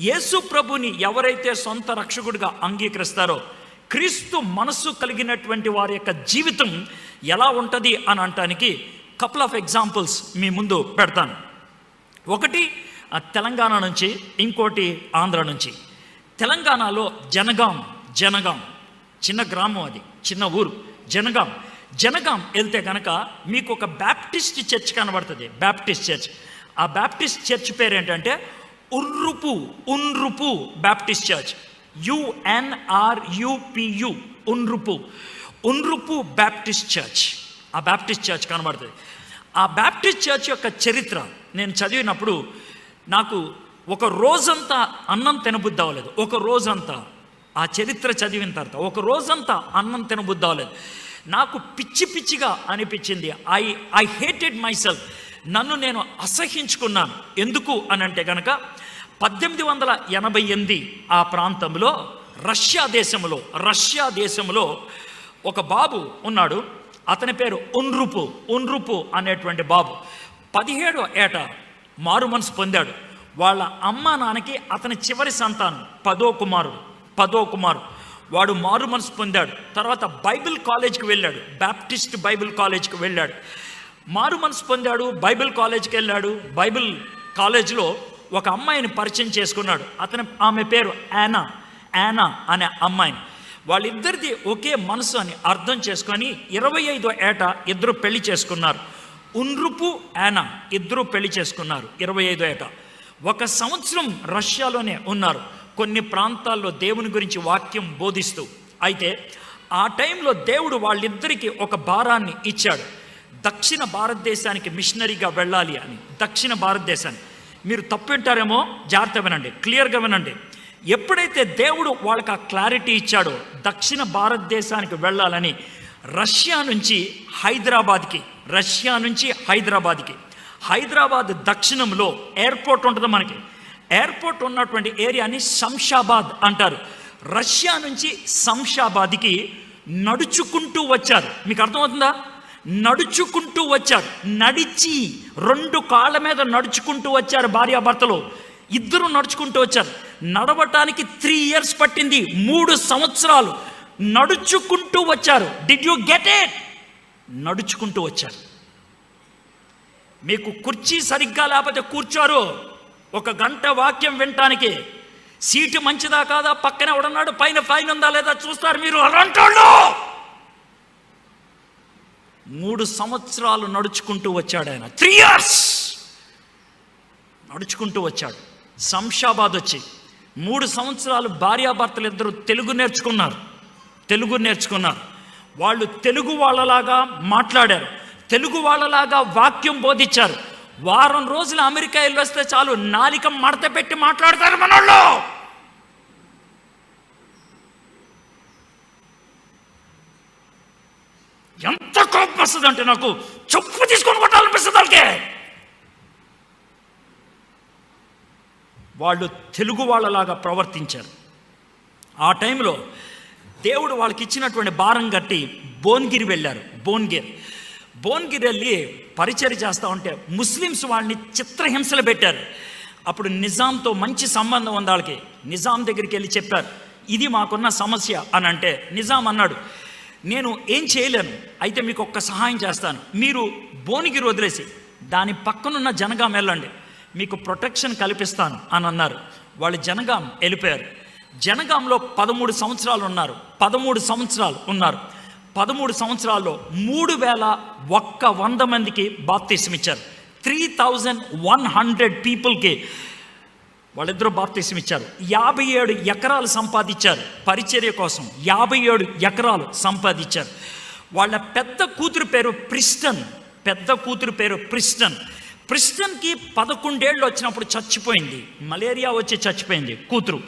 యేసు ప్రభుని ఎవరైతే సొంత రక్షకుడిగా అంగీకరిస్తారో క్రీస్తు మనస్సు కలిగినటువంటి వారి యొక్క జీవితం ఎలా ఉంటుంది అని అనటానికి కపుల్ ఆఫ్ ఎగ్జాంపుల్స్ మీ ముందు పెడతాను. ఒకటి తెలంగాణ నుంచి ఇంకోటి ఆంధ్ర నుంచి. తెలంగాణలో జనగాం జనగాం చిన్న గ్రామం అది చిన్న ఊరు జనగాం. జనగాం వెళ్తే కనుక మీకు ఒక బ్యాప్టిస్ట్ చర్చ్ కనబడుతుంది బ్యాప్టిస్ట్ చర్చ్ ఆ బ్యాప్టిస్ట్ చర్చ్ పేరు ఏంటంటే ఉర్రుపు ఉన్రుపు Baptist church U N R U P U ఉన్రుపు. ఉన్రుపు బ్యాప్టిస్ట్ చర్చ్ ఆ బ్యాప్టిస్ట్ చర్చ్ కనబడుతుంది. ఆ బ్యాప్టిస్ట్ చర్చ్ యొక్క చరిత్ర నేను చదివినప్పుడు నాకు ఒక రోజంతా అన్నం తినబుద్ధి అవ్వలేదు ఒక రోజంతా. ఆ చరిత్ర చదివిన తర్వాత ఒక రోజంతా అన్నం తినబుద్ధి అవ్వలేదు నాకు పిచ్చి పిచ్చిగా అనిపించింది. I I hated myself నన్ను నేను అసహించుకున్నాను. ఎందుకు అని అంటే కనుక పద్దెనిమిది వందల ఎనభై ఎనిమిది ఆ ప్రాంతంలో రష్యా దేశంలో రష్యా దేశంలో ఒక బాబు ఉన్నాడు. అతని పేరు ఉన్రుపు ఉన్రుపు అనేటువంటి బాబు. పదిహేడో ఏట మారు మనసు పొందాడు. వాళ్ళ అమ్మ నాన్నకి అతని చివరి సంతానం పదో కుమారుడు పదో కుమారు వాడు మారు మనసు పొందాడు. తర్వాత బైబిల్ కాలేజ్కి వెళ్ళాడు. బ్యాప్టిస్ట్ బైబిల్ కాలేజ్కి వెళ్ళాడు. మారు మనసు పొందాడు బైబిల్ కాలేజ్కి వెళ్ళాడు. బైబిల్ కాలేజ్లో ఒక అమ్మాయిని పరిచయం చేసుకున్నాడు. అతని ఆమె పేరు యానా యానా అనే అమ్మాయిని. వాళ్ళిద్దరిది ఒకే మనసు అని అర్థం చేసుకొని ఇరవై ఐదో ఏట ఇద్దరు పెళ్ళి చేసుకున్నారు. ఉన్రుపు యానా ఇద్దరు పెళ్ళి చేసుకున్నారు ఇరవై ఐదో ఏట. ఒక సంవత్సరం రష్యాలోనే ఉన్నారు. కొన్ని ప్రాంతాల్లో దేవుని గురించి వాక్యం బోధిస్తూ. అయితే ఆ టైంలో దేవుడు వాళ్ళిద్దరికీ ఒక భారాన్ని ఇచ్చాడు. దక్షిణ భారతదేశానికి మిషనరీగా వెళ్ళాలి అని. దక్షిణ భారతదేశానికి మీరు తప్పు వింటారేమో జాగ్రత్త వినండి క్లియర్గా వినండి. ఎప్పుడైతే దేవుడు వాళ్ళకి ఆ క్లారిటీ ఇచ్చాడో దక్షిణ భారతదేశానికి వెళ్ళాలని రష్యా నుంచి హైదరాబాద్కి రష్యా నుంచి హైదరాబాద్కి. హైదరాబాద్ దక్షిణంలో ఎయిర్పోర్ట్ ఉంటుంది మనకి. ఎయిర్పోర్ట్ ఉన్నటువంటి ఏరియాని శంషాబాద్ అంటారు. రష్యా నుంచి శంషాబాద్కి నడుచుకుంటూ వచ్చారు. మీకు అర్థమవుతుందా? నడుచుకుంటూ వచ్చారు. నడిచి రెండు కాళ్ళ మీద నడుచుకుంటూ వచ్చారు భార్యాభర్తలు. ఇద్దరు నడుచుకుంటూ వచ్చారు. నడవటానికి త్రీ ఇయర్స్ పట్టింది. మూడు సంవత్సరాలు నడుచుకుంటూ వచ్చారు. డిడ్ యు గెట్ ఇట్ నడుచుకుంటూ వచ్చారు. మీకు కుర్చీ సరిగ్గా లేకపోతే కూర్చోరు. ఒక గంట వాక్యం వినటానికి. సీటు మంచిదా కాదా? పక్కనే ఎవడన్నాడు? పైన పైన ఉందా లేదా? చూస్తారు మీరు. అలాంటోళ్ళు! మూడు సంవత్సరాలు నడుచుకుంటూ వచ్చాడు ఆయన. త్రీ ఇయర్స్ నడుచుకుంటూ వచ్చాడు. శంషాబాద్ వచ్చి మూడు సంవత్సరాలు భార్యాభర్తలు ఇద్దరు తెలుగు నేర్చుకున్నారు. తెలుగు నేర్చుకున్నారు. వాళ్ళు తెలుగు వాళ్ళలాగా మాట్లాడారు. తెలుగు వాళ్ళలాగా వాక్యం బోధించారు. వారం రోజులు అమెరికా వెళ్ళి వస్తే చాలు నాలిక మడత పెట్టి మాట్లాడతారు మనోళ్ళు! ఎంత కోపం వస్తుంది అంటే నాకు చెప్పు తీసుకొని కొట్టాలనిపిస్తుంది వాళ్ళకి. వాళ్ళు తెలుగు వాళ్ళలాగా ప్రవర్తించారు. ఆ టైంలో దేవుడు వాళ్ళకి ఇచ్చినటువంటి భారం కట్టి భోన్గిరి వెళ్ళారు. భోన్గిర్ భోన్గిరి వెళ్ళి పరిచయం చేస్తూ ఉంటే ముస్లిమ్స్ వాళ్ళని చిత్రహింసలు పెట్టారు. అప్పుడు నిజాంతో మంచి సంబంధం ఉంది వాళ్ళకి. నిజాం దగ్గరికి వెళ్ళి చెప్పారు ఇది మాకున్న సమస్య అని అంటే నిజాం అన్నాడు నేను ఏం చేయలేను. అయితే మీకు ఒక్క సహాయం చేస్తాను. మీరు భోనికి వదిలేసి దాని పక్కనున్న జనగాం వెళ్ళండి. మీకు ప్రొటెక్షన్ కల్పిస్తాను అని అన్నారు. వాళ్ళు జనగాం వెళ్ళిపోయారు. జనగాంలో పదమూడు సంవత్సరాలు ఉన్నారు. పదమూడు సంవత్సరాలు ఉన్నారు. పదమూడు సంవత్సరాల్లో మూడు వేల ఒక్క వంద మందికి బాప్తీసం ఇచ్చారు. త్రీ థౌజండ్ వన్ హండ్రెడ్ పీపుల్కి వాళ్ళిద్దరూ బాప్తీసం ఇచ్చారు యాభై ఏడు ఎకరాలు సంపాదించారు పరిచర్య కోసం. యాభై ఏడు ఎకరాలు సంపాదించారు. వాళ్ళ పెద్ద కూతురు పేరు ప్రిస్టన్. పెద్ద కూతురు పేరు ప్రిస్టన్. ప్రిస్టన్కి పదకొండేళ్ళు వచ్చినప్పుడు చచ్చిపోయింది. మలేరియా వచ్చి చచ్చిపోయింది కూతురు.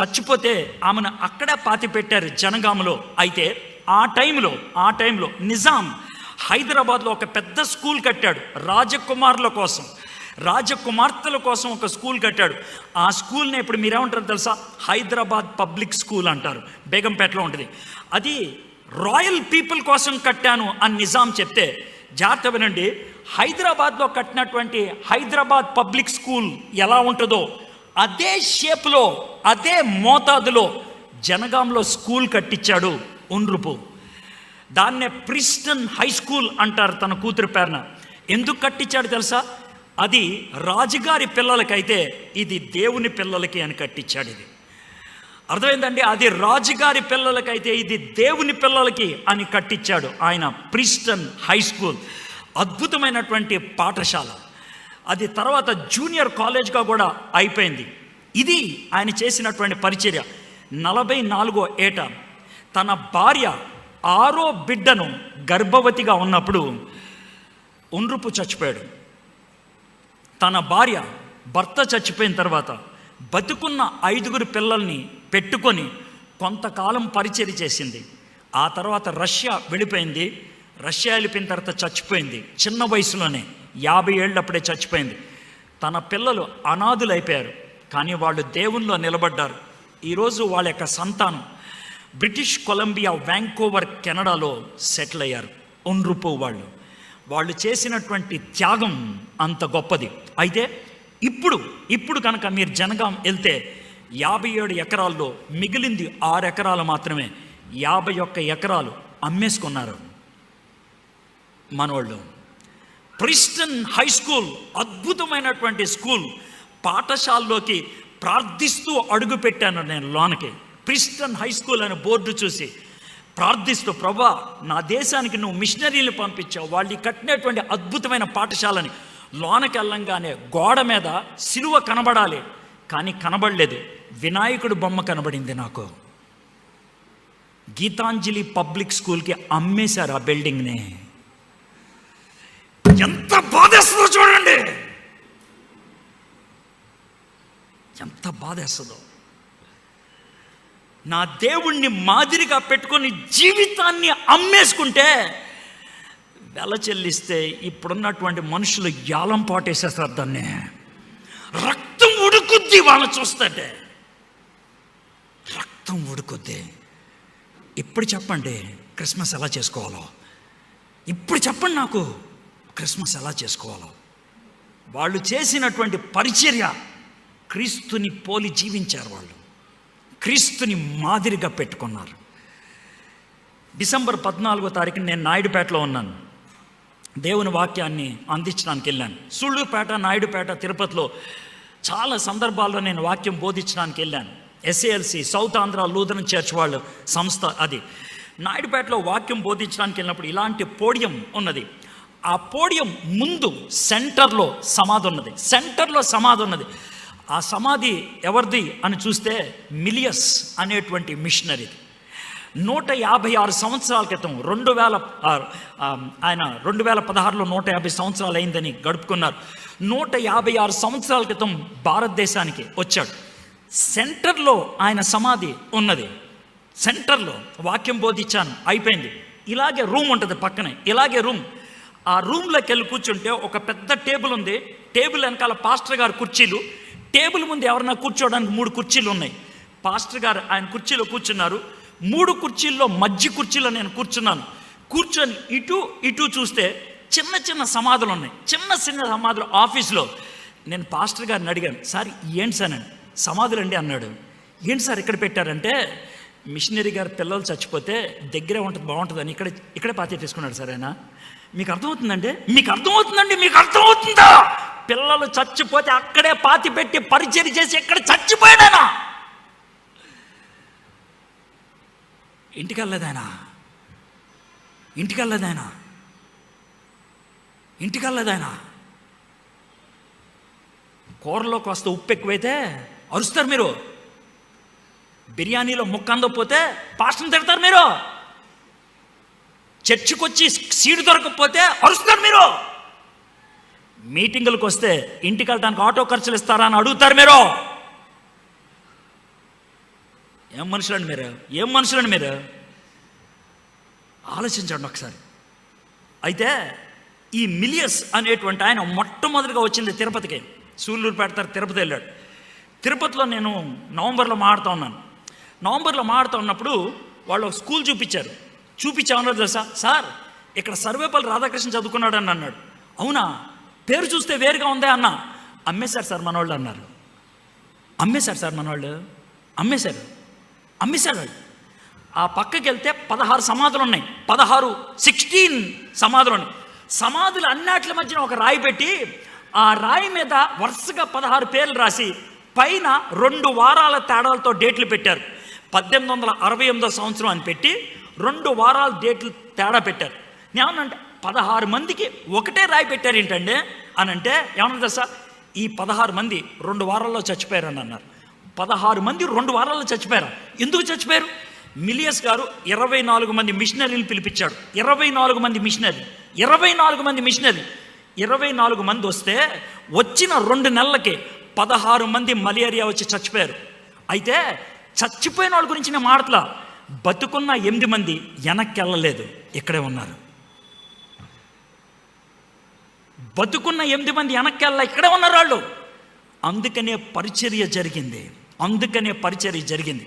చచ్చిపోతే ఆమెను అక్కడే పాతి పెట్టారు జనగామలో. అయితే ఆ టైంలో ఆ టైంలో నిజాం హైదరాబాద్లో ఒక పెద్ద స్కూల్ కట్టాడు రాజకుమారుల కోసం. రాజకుమార్తెల కోసం ఒక స్కూల్ కట్టాడు. ఆ స్కూల్ని ఇప్పుడు మీరేమంటారు తెలుసా? హైదరాబాద్ పబ్లిక్ స్కూల్ అంటారు. బేగంపేటలో ఉంటుంది. అది రాయల్ పీపుల్ కోసం కట్టాను అని నిజాం చెప్తే జాగ్రత్త వినండి. హైదరాబాద్లో కట్టినటువంటి హైదరాబాద్ పబ్లిక్ స్కూల్ ఎలా ఉంటుందో అదే షేప్లో అదే మోతాదులో జనగాంలో స్కూల్ కట్టించాడు ఉండ్రుపు. దాన్నే ప్రిస్టన్ హై స్కూల్ అంటారు తన కూతురు పేరున. ఎందుకు కట్టించాడు తెలుసా? అది రాజుగారి పిల్లలకైతే ఇది దేవుని పిల్లలకి అని కట్టించాడు ఇది. అర్థమైందండి? అది రాజుగారి పిల్లలకైతే ఇది దేవుని పిల్లలకి అని కట్టించాడు ఆయన ప్రిస్టన్ హై స్కూల్. అద్భుతమైనటువంటి పాఠశాల. అది తర్వాత జూనియర్ కాలేజ్గా కూడా అయిపోయింది. ఇది ఆయన చేసినటువంటి పరిచర్య. నలభై నాలుగో ఏట తన భార్య ఆరో బిడ్డను గర్భవతిగా ఉన్నప్పుడు ఉండ్రుపు చచ్చిపోయాడు. తన భార్య భర్త చచ్చిపోయిన తర్వాత బతుకున్న ఐదుగురు పిల్లల్ని పెట్టుకొని కొంతకాలం పరిచయం చేసింది. ఆ తర్వాత రష్యా వెళ్ళిపోయింది. రష్యా వెళ్ళిపోయిన తర్వాత చచ్చిపోయింది. చిన్న వయసులోనే యాభై ఏళ్ళప్పుడే చచ్చిపోయింది. తన పిల్లలు అనాథులైపోయారు. కానీ వాళ్ళు దేవుల్లో నిలబడ్డారు. ఈరోజు వాళ్ళ యొక్క సంతానం బ్రిటిష్ కొలంబియా వ్యాంకోవర్ కెనడాలో సెటిల్ అయ్యారు. ఒన్రుపు వాళ్ళు. వాళ్ళు చేసినటువంటి త్యాగం అంత గొప్పది. అయితే ఇప్పుడు ఇప్పుడు కనుక మీరు జనగాం వెళ్తే యాభై ఏడు ఎకరాల్లో మిగిలింది ఆరు ఎకరాలు మాత్రమే యాభై ఒక్క ఎకరాలు అమ్మేసుకున్నారు మనవాళ్ళు ప్రిస్టన్ హై స్కూల్ అద్భుతమైనటువంటి స్కూల్ పాఠశాలలోకి ప్రార్థిస్తూ అడుగు పెట్టాను నేను లోనకి. ప్రిస్టన్ హై స్కూల్ అనే బోర్డు చూసి ప్రార్థిస్తూ ప్రభా నా దేశానికి నువ్వు మిషనరీలు పంపించావు. వాళ్ళు కట్టినటువంటి అద్భుతమైన పాఠశాలని. లోనకి వెళ్ళంగానే గోడ మీద సిలువ కనబడాలి. కానీ కనబడలేదు. వినాయకుడు బొమ్మ కనబడింది నాకు. గీతాంజలి పబ్లిక్ స్కూల్కి అమ్మేశారు ఆ బిల్డింగ్ని. ఎంత బాధేస్తుందో చూడండి. ఎంత బాధేస్తుందో. నా దేవుణ్ణి మాదిరిగా పెట్టుకొని జీవితాన్ని అమ్మేసుకుంటే వెల చెల్లిస్తే ఇప్పుడున్నటువంటి మనుషులు యాలం పాటేసేస్తారు దాన్ని. రక్తం ఉడుకుద్ది వాళ్ళు చూస్తుంటే. రక్తం ఉడుకుద్ది. ఇప్పుడు చెప్పండి క్రిస్మస్ ఎలా చేసుకోవాలో? ఇప్పుడు చెప్పండి నాకు క్రిస్మస్ ఎలా చేసుకోవాలో? వాళ్ళు చేసినటువంటి పరిచర్య క్రీస్తుని పోలి జీవించారు వాళ్ళు. క్రీస్తుని మాదిరిగా పెట్టుకున్నారు. డిసెంబర్ పద్నాలుగో తారీఖున నేను నాయుడుపేటలో ఉన్నాను. దేవుని వాక్యాన్ని అందించడానికి వెళ్ళాను. సుళ్ళుపేట నాయుడుపేట తిరుపతిలో చాలా సందర్భాల్లో నేను వాక్యం బోధించడానికి వెళ్ళాను. SALC South Andhra Lutheran church వాళ్ళు సంస్థ అది. నాయుడుపేటలో వాక్యం బోధించడానికి వెళ్ళినప్పుడు ఇలాంటి పోడియం ఉన్నది. ఆ పోడియం ముందు సెంటర్లో సమాధి ఉన్నది. సెంటర్లో సమాధి ఉన్నది. ఆ సమాధి ఎవరిది అని చూస్తే మిలియస్ అనేటువంటి మిషనరీది. నూట యాభై ఆరు సంవత్సరాల క్రితం రెండు వేల ఆయన రెండు వేల పదహారులో నూట యాభై సంవత్సరాలు అయిందని గడుపుకున్నారు. నూట యాభై ఆరు సంవత్సరాల క్రితం భారతదేశానికి వచ్చాడు. సెంటర్లో ఆయన సమాధి ఉన్నది. సెంటర్లో వాక్యం బోధించాను అయిపోయింది. ఇలాగే రూమ్ ఉంటుంది పక్కనే. ఇలాగే రూమ్. ఆ రూమ్లోకి వెళ్ళి కూర్చుంటే ఒక పెద్ద టేబుల్ ఉంది. టేబుల్ వెనకాల పాస్టర్ గారు కుర్చీలు. టేబుల్ ముందు ఎవరన్నా కూర్చోవడానికి మూడు కుర్చీలు ఉన్నాయి. పాస్టర్ గారు ఆయన కుర్చీలో కూర్చున్నారు. మూడు కుర్చీల్లో మధ్య కుర్చీలో నేను కూర్చున్నాను. కూర్చొని ఇటు ఇటు చూస్తే చిన్న చిన్న సమాధులు ఉన్నాయి. చిన్న చిన్న సమాధులు ఆఫీస్లో. నేను పాస్టర్ గారిని అడిగాను సార్ ఏంటి సార్? అని. సమాధులండి అన్నాడు. ఏంటి సార్ ఇక్కడ పెట్టారంటే మిషనరీ గారి పిల్లలు చచ్చిపోతే దగ్గరే ఉంటుంది బాగుంటుందని ఇక్కడ ఇక్కడే పాతి తీసుకున్నాడు సార్ ఆయన. మీకు అర్థమవుతుందండి? మీకు అర్థమవుతుందండి మీకు అర్థమవుతుందా? పిల్లలు చచ్చిపోతే అక్కడే పాతి పెట్టి పరిచయం చేసి ఎక్కడ చచ్చిపోయాడానా? ఇంటికి వెళ్ళలేదాయనా ఇంటికి వెళ్ళలేదాయనా ఇంటికి వెళ్ళలేదాయనా కూరలోకి వస్తే ఉప్పు ఎక్కువైతే అరుస్తారు మీరు. బిర్యానీలో ముక్క అందకపోతే పాస్టర్ని తిడతారు మీరు. చర్చికి వచ్చి సీటు దొరకకపోతే అరుస్తారు మీరు. మీటింగులకు వస్తే ఇంటికి వెళ్ళడానికి ఆటో ఖర్చులు ఇస్తారా అని అడుగుతారు మీరు. ఏం మనుషులండి మీరు? ఏం మనుషులండి మీరు? ఆలోచించండి ఒకసారి. అయితే ఈ మిలియస్ అనేటువంటి ఆయన మొట్టమొదటిగా వచ్చింది తిరుపతికి. సూళ్ళూరు పెడతారు తిరుపతి వెళ్ళాడు. తిరుపతిలో నేను నవంబర్లో మాడుతూ ఉన్నాను. నవంబర్లో మాడుతూ ఉన్నప్పుడు వాళ్ళు ఒక స్కూల్ చూపించారు. చూపించామన్నారు తెలుసా? సార్ ఇక్కడ సర్వేపల్లి రాధాకృష్ణ చదువుకున్నాడు అని అన్నాడు. అవునా? పేరు చూస్తే వేరుగా ఉందే అన్న? అమ్మేశారు సార్ మనోళ్ళు అన్నారు. అమ్మేశారు సార్ మనవాళ్ళు? అమ్మేశారు అమ్మేశారు వాళ్ళు. ఆ పక్కకి వెళ్తే పదహారు సమాధులు ఉన్నాయి. పదహారు సిక్స్టీన్ సమాధులు ఉన్నాయి. సమాధులు అన్నిట్ల మధ్యన ఒక రాయి పెట్టి ఆ రాయి మీద వరుసగా పదహారు పేర్లు రాసి పైన రెండు వారాల తేడాలతో డేట్లు పెట్టారు. పద్దెనిమిది వందల అరవై ఎనిమిదో సంవత్సరం అని పెట్టి రెండు వారాల డేట్లు తేడా పెట్టారు. ఏమన్నంటే పదహారు మందికి ఒకటే రాయి పెట్టారు ఏంటండి అని అంటే ఏమన్నా తెలుసా? ఈ పదహారు మంది రెండు వారాల్లో చచ్చిపోయారని అన్నారు. పదహారు మంది రెండు వారాల్లో చచ్చిపోయారు? ఎందుకు చచ్చిపోయారు? మిలియస్ గారు ఇరవై నాలుగు మంది మిషనరీలు పిలిపించాడు. ఇరవై నాలుగు మంది మిషనరీ. ఇరవై నాలుగు మంది మిషనరీ. ఇరవై నాలుగు మంది వస్తే వచ్చిన రెండు నెలలకి పదహారు మంది మలేరియా వచ్చి చచ్చిపోయారు. అయితే చచ్చిపోయిన వాళ్ళ గురించి నేను మాటలా బతుకున్న ఎనిమిది మంది వెనక్కి వెళ్ళలేదు. ఇక్కడే ఉన్నారు. బతుకున్న ఎనిమిది మంది వెనక్కెళ్ళ ఇక్కడే ఉన్నారు వాళ్ళు. అందుకనే పరిచర్య జరిగింది. అందుకనే పరిచర్య జరిగింది.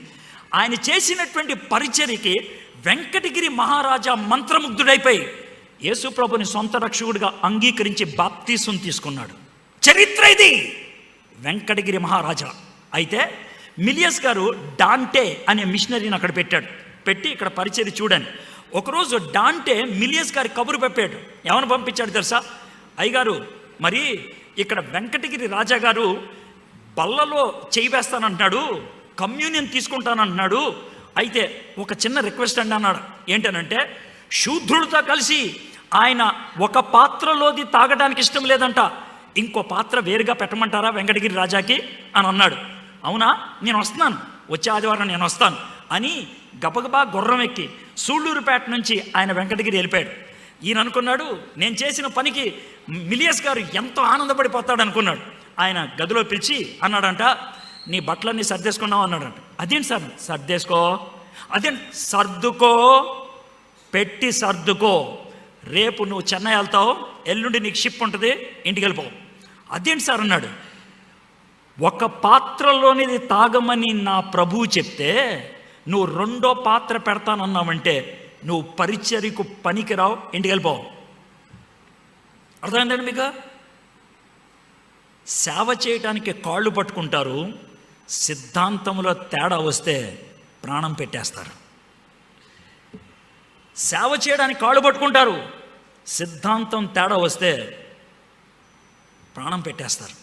ఆయన చేసినటువంటి పరిచర్యకి వెంకటగిరి మహారాజా మంత్రముగ్ధుడైపోయి యేసుప్రభుని సొంత రక్షకుడిగా అంగీకరించి బాప్తీసం తీసుకున్నాడు. చరిత్ర ఇది! వెంకటగిరి మహారాజా. అయితే మిలియస్ గారు డాంటే అనే మిషనరీని అక్కడ పెట్టాడు. పెట్టి ఇక్కడ పరిచయం చూడండి ఒకరోజు డాంటే మిలియస్ గారి కబురు పంపాడు. ఏమని పంపించాడు తెలుసా? అయ్యగారు మరి ఇక్కడ వెంకటగిరి రాజా గారు బల్లలో చేయి వేస్తానంటున్నాడు కమ్యూనియన్ తీసుకుంటానంటున్నాడు అయితే ఒక చిన్న రిక్వెస్ట్ అండి అన్నాడు. ఏంటనంటే శూద్రుడితో కలిసి ఆయన ఒక పాత్రలోది తాగడానికి ఇష్టం లేదంట ఇంకో పాత్ర వేరుగా పెట్టమంటారా వెంకటగిరి రాజాకి? అని అన్నాడు. అవునా? నేను వస్తున్నాను. వచ్చే ఆదివారం నేను వస్తాను అని గబగబా గుర్రం ఎక్కి సూళ్ళూరుపేట నుంచి ఆయన వెంకటగిరి వెళ్ళిపోయాడు. ఈయన అనుకున్నాడు నేను చేసిన పనికి మిలియస్ గారు ఎంతో ఆనందపడిపోతాడు అనుకున్నాడు. ఆయన గదిలో పిలిచి అన్నాడంట నీ బట్టలన్నీ సర్దేసుకున్నావు అన్నాడంట. అదేంటి సార్? సర్దేసుకో అదేంటి? సర్దుకో పెట్టి సర్దుకో. రేపు నువ్వు చెన్నై వెళ్తావు ఎల్లుండి నీకు షిప్ ఉంటుంది ఇంటికి వెళ్ళిపోవు అదేంటి సార్? అన్నాడు. ఒక పాత్రలోనిది తాగమని నా ప్రభువు చెప్తే నువ్వు రెండో పాత్ర పెడతానన్నావంటే నువ్వు పరిచర్యకు పనికిరావు ఇంటికి వెళ్ళిపోవు అర్థమైందండి మీకు? సేవ చేయటానికి కాళ్ళు పట్టుకుంటారు సిద్ధాంతంలో తేడా వస్తే ప్రాణం పెట్టేస్తారు. సేవ చేయడానికి కాళ్ళు పట్టుకుంటారు సిద్ధాంతం తేడా వస్తే ప్రాణం పెట్టేస్తారు.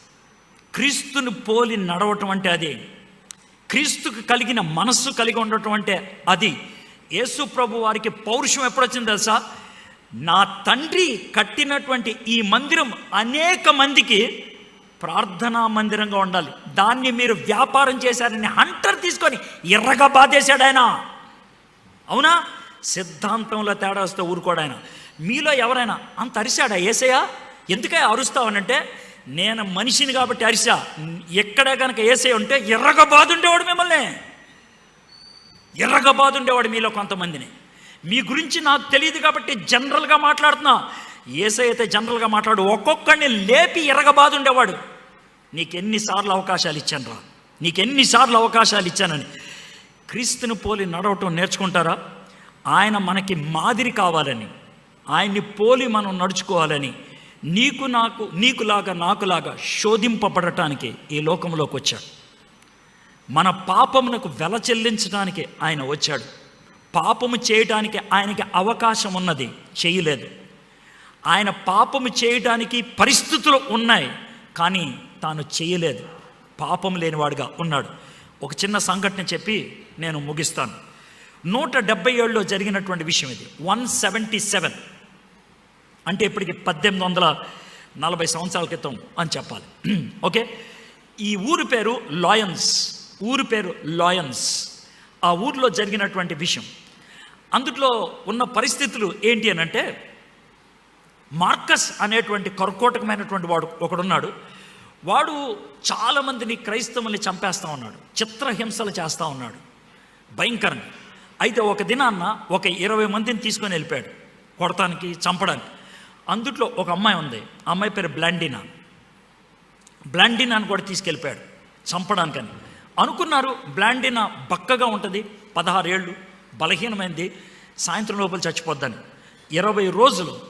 క్రీస్తుని పోలి నడవటం అంటే అది క్రీస్తుకు కలిగిన మనస్సు కలిగి ఉండటం అంటే అది. యేసు ప్రభు వారికి పౌరుషం ఎప్పుడొచ్చింది తెలుసా? నా తండ్రి కట్టినటువంటి ఈ మందిరం అనేక మందికి ప్రార్థనా మందిరంగా ఉండాలి. దాన్ని మీరు వ్యాపారం చేశారని హంటర్ తీసుకొని ఎర్రగా బాధేశాడు ఆయన. అవునా? సిద్ధాంతంలో తేడా వస్తే ఊరుకోడు ఆయన. మీలో ఎవరైనా అంత అరిశాడా ఏసయ్యా? ఎందుకే అరుస్తావనంటే నేను మనిషిని కాబట్టి అరిసా ఎక్కడ కనుక ఏసై ఉంటే ఎర్రగా బాధుండేవాడు మిమ్మల్ని. ఎర్రగా ఉండేవాడు మీలో కొంతమందిని. మీ గురించి నాకు తెలియదు కాబట్టి జనరల్గా మాట్లాడుతున్నా. ఏసై అయితే జనరల్గా మాట్లాడు. ఒక్కొక్కడిని లేపి ఎర్రగా ఉండేవాడు. నీకెన్నిసార్లు అవకాశాలు ఇచ్చాను రా. నీకెన్నిసార్లు అవకాశాలు ఇచ్చానని. క్రీస్తుని పోలి నడవటం నేర్చుకుంటారా? ఆయన మనకి మాదిరి కావాలని. ఆయన్ని పోలి మనం నడుచుకోవాలని. నీకు నాకు నీకులాగా నాకులాగా శోధింపబడటానికి ఈ లోకంలోకి వచ్చాడు. మన పాపమునకు వెల చెల్లించడానికి ఆయన వచ్చాడు. పాపము చేయటానికి ఆయనకి అవకాశం ఉన్నది చేయలేదు. ఆయన పాపము చేయటానికి పరిస్థితులు ఉన్నాయి కానీ తాను చేయలేదు. పాపం లేనివాడుగా ఉన్నాడు. ఒక చిన్న సంఘటన చెప్పి నేను ముగిస్తాను. నూట డెబ్బై ఏడులో జరిగినటువంటి విషయం ఇది. One seventy seven. అంటే ఇప్పటికి పద్దెనిమిది వందల నలభై సంవత్సరాల క్రితం అని చెప్పాలి. ఓకే? ఈ ఊరు పేరు లాయన్స్. ఊరు పేరు లాయన్స్. ఆ ఊర్లో జరిగినటువంటి విషయం. అందుట్లో ఉన్న పరిస్థితులు ఏంటి అని అంటే మార్కస్ అనేటువంటి కర్కోటకమైనటువంటి వాడు ఒకడున్నాడు. వాడు చాలామందిని క్రైస్తవుల్ని చంపేస్తా ఉన్నాడు. చిత్రహింసలు చేస్తూ ఉన్నాడు. భయంకరంగా. అయితే ఒక దినాన్న ఒక ఇరవై మందిని తీసుకొని వెళ్ళిపోయాడు. కొడటానికి చంపడానికి. అందుట్లో ఒక అమ్మాయి ఉంది. ఆ అమ్మాయి పేరు బ్లాండినా. బ్లాండినా అని కూడా తీసుకెళ్ళిపోయాడు. చంపడానికని. అనుకున్నారు బ్లాండినా బక్కగా ఉంటుంది పదహారేళ్ళు బలహీనమైంది సాయంత్రం లోపల చచ్చిపోద్దని. ఇరవై రోజులు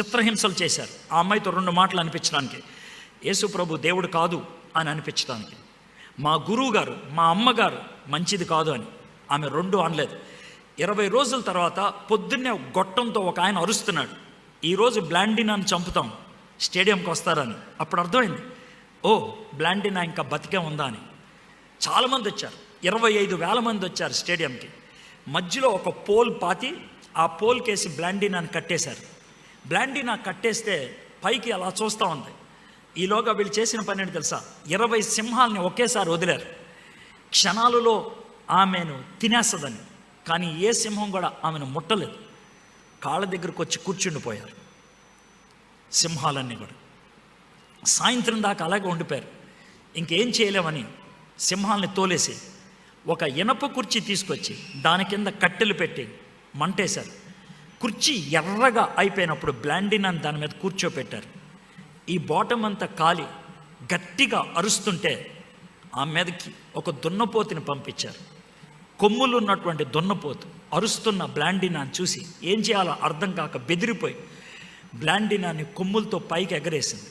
చిత్రహింసలు చేశారు. ఆ అమ్మాయితో రెండు మాటలు అనిపించడానికి. యేసు ప్రభు దేవుడు కాదు అని అనిపించడానికి. మా గురువు గారు మా అమ్మగారు మంచిది కాదు అని ఆమె రెండు అనలేదు. ఇరవై రోజుల తర్వాత పొద్దున్నే గొట్టంతో ఒక ఆయన అరుస్తున్నాడు. ఈరోజు బ్లాండినాన్ని చంపుతాం స్టేడియంకి వస్తారని. అప్పుడు అర్థమైంది. ఓ బ్లాండినా ఇంకా బతికే ఉందా అని. చాలామంది వచ్చారు. ఇరవై ఐదు వేల మంది వచ్చారు స్టేడియంకి. మధ్యలో ఒక పోల్ పాతి ఆ పోల్ కేసి కట్టేశారు. బ్లాండినా కట్టేస్తే పైకి అలా చూస్తూ ఉంది. ఈలోగా వీళ్ళు చేసిన పని ఏంటి తెలుసా? ఇరవై సింహాలని ఒకేసారి వదిలారు. క్షణాలలో ఆమెను తినేస్తుందని. కానీ ఏ సింహం కూడా ఆమెను ముట్టలేదు. కాళ్ళ దగ్గరకు వచ్చి కూర్చుండిపోయారు సింహాలన్నీ కూడా. సాయంత్రం దాకా అలాగే ఉండిపోయారు. ఇంకేం చేయలేమని సింహాల్ని తోలేసి ఒక ఇనప కుర్చీ తీసుకొచ్చి దాని కింద కట్టెలు పెట్టి మంటేశారు. కుర్చీ ఎర్రగా అయిపోయినప్పుడు బ్లాండిన్ అని దాని మీద కూర్చోపెట్టారు. ఈ బాటం అంతా కాలి గట్టిగా అరుస్తుంటే ఆ మీదకి ఒక దున్నపోతుని పంపించారు. కొమ్ములు ఉన్నటువంటి దున్నపోతు అరుస్తున్న బ్లాండినాన్ని చూసి ఏం చేయాలో అర్థం కాక బెదిరిపోయి బ్లాండినాన్ని కొమ్ములతో పైకి ఎగరేసింది.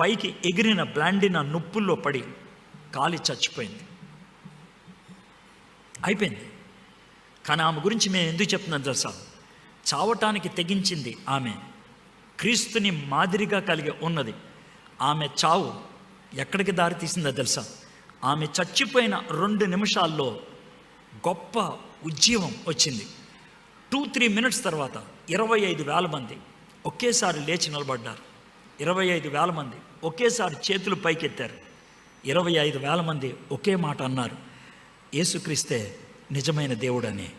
పైకి ఎగిరిన బ్లాండినా నొప్పుల్లో పడి కాలి చచ్చిపోయింది. అయిపోయింది. కానీ ఆమె గురించి మేము ఎందుకు చెప్తున్నాం తెలుసా? చావటానికి తెగించింది ఆమె. క్రీస్తుని మాదిరిగా కలిగి ఉన్నది. ఆమె చావు ఎక్కడికి దారి తీసిందో తెలుసా? ఆమె చచ్చిపోయిన రెండు నిమిషాల్లో గొప్ప ఉజ్జీవం వచ్చింది. టూ త్రీ మినిట్స్ తర్వాత ఇరవై ఐదు వేల మంది ఒకేసారి లేచి నిలబడ్డారు. ఇరవై ఐదు వేల మంది ఒకేసారి చేతులు పైకెత్తారు. ఇరవై ఐదు వేల మంది ఒకే మాట అన్నారు. యేసుక్రీస్తే నిజమైన దేవుడని.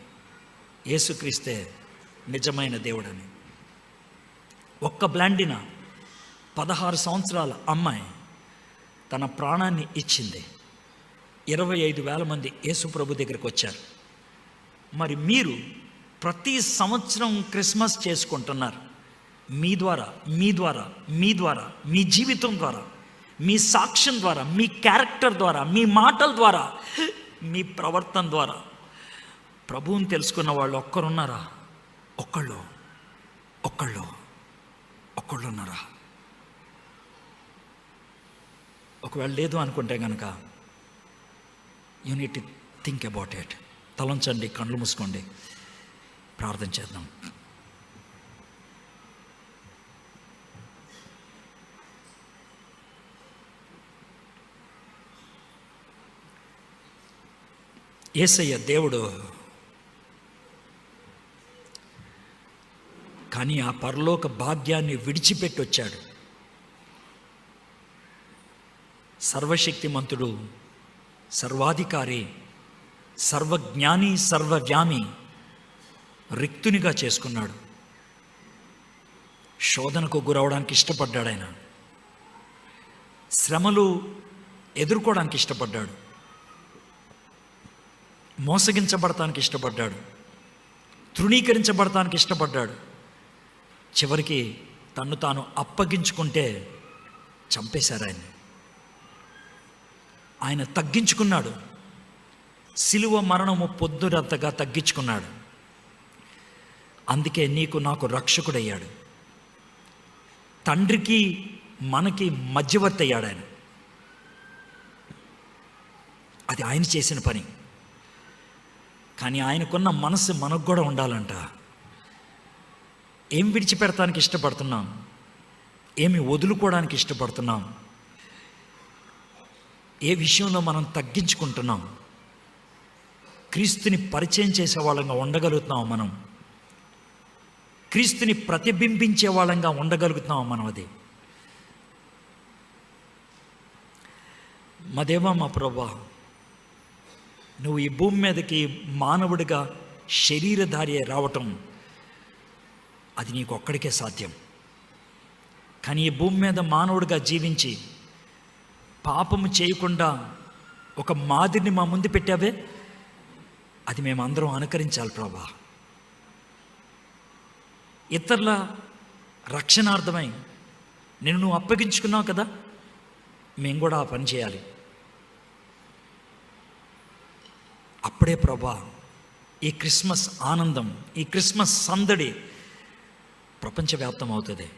యేసుక్రీస్తే నిజమైన దేవుడని. ఒక్క బ్లాండిన పదహారు సంవత్సరాల అమ్మాయి తన ప్రాణాన్ని ఇచ్చింది. ఇరవై ఐదు వేల మంది యేసు ప్రభు దగ్గరికి వచ్చారు. మరి మీరు ప్రతి సంవత్సరం క్రిస్మస్ చేసుకుంటున్నారు. మీ ద్వారా మీ ద్వారా మీ ద్వారా మీ జీవితం ద్వారా మీ సాక్ష్యం ద్వారా మీ క్యారెక్టర్ ద్వారా మీ మాటల ద్వారా మీ ప్రవర్తన ద్వారా. ప్రభువుని తెలుసుకున్న వాళ్ళు ఒక్కరున్నారా? ఒక్కళ్ళు. ఒక్కళ్ళు. ఒక్కళ్ళున్నారా? ఒకవేళ లేదు అనుకుంటే కనుక you need think about it తలంచండి కళ్ళు మూసుకోండి. ప్రార్థన చేద్దాం. ఏసయ్య దేవుడు. కానీ ఆ పరలోక భాగ్యాన్ని విడిచిపెట్టి వచ్చాడు సర్వశక్తిమంతుడు సర్వాధికారి సర్వజ్ఞాని సర్వవ్యామి రిక్తునిగా చేసుకున్నాడు. శోధనకు గురవడానికి ఇష్టపడ్డాడు ఆయన శ్రమలు ఎదుర్కోవడానికి ఇష్టపడ్డాడు. మోసగించబడటానికి ఇష్టపడ్డాడు. తృణీకరించబడటానికి ఇష్టపడ్డాడు. చివరికి తన్ను తాను అప్పగించుకుంటే చంపేశారు ఆయన ఆయన తగ్గించుకున్నాడు. సిలువ మరణము పొద్దురంతగా తగ్గించుకున్నాడు. అందుకే నీకు నాకు రక్షకుడయ్యాడు. తండ్రికి మనకి మధ్యవర్తి అయ్యాడు ఆయన. అది ఆయన చేసిన పని. కానీ ఆయనకున్న మనసు మనకు కూడా ఉండాలంట. ఏం విడిచిపెడటానికి ఇష్టపడుతున్నాం? ఏమి వదులుకోవడానికి ఇష్టపడుతున్నాం? ఏ విషయంలో మనం తగ్గించుకుంటున్నాం? క్రీస్తుని పరిచయం చేసే వాళ్ళంగా ఉండగలుగుతున్నాం మనం? క్రీస్తుని ప్రతిబింబించే వాళ్ళంగా ఉండగలుగుతున్నాం మనం అది? మా దేవా మా ప్రభా నువ్వు ఈ భూమి మీదకి మానవుడిగా శరీరధారి రావటం అది నీకు ఒక్కడికే సాధ్యం. కానీ ఈ భూమి మీద మానవుడిగా జీవించి పాపము చేయకుండా ఒక మాదిరిని మా ముందు పెట్టావే? అది మేము అందరం అనుకరించాలి ప్రభా. ఇతరుల రక్షణార్థమై నిన్ను నువ్వు అప్పగించుకున్నావు కదా? మేము కూడా ఆ పని చేయాలి. అప్పుడే ప్రభా ఈ క్రిస్మస్ ఆనందం ఈ క్రిస్మస్ సందడి ప్రపంచవ్యాప్తం అవుతుంది.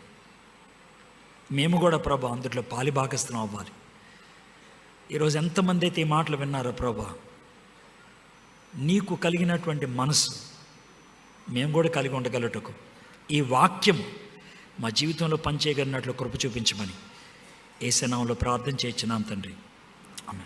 మేము కూడా ప్రభా అందులో పాలిభాగస్థం అవ్వాలి. ఈరోజు ఎంతమంది అయితే ఈ మాటలు విన్నారో ప్రభా నీకు కలిగినటువంటి మనసు మేము కూడా కలిగి ఉండగలటకు ఈ వాక్యం మా జీవితంలో పనిచేయగలిగినట్లు కృప చూపించమని ఏసనామంలో ప్రార్థన చేయించున్నాం తండ్రి. ఆమె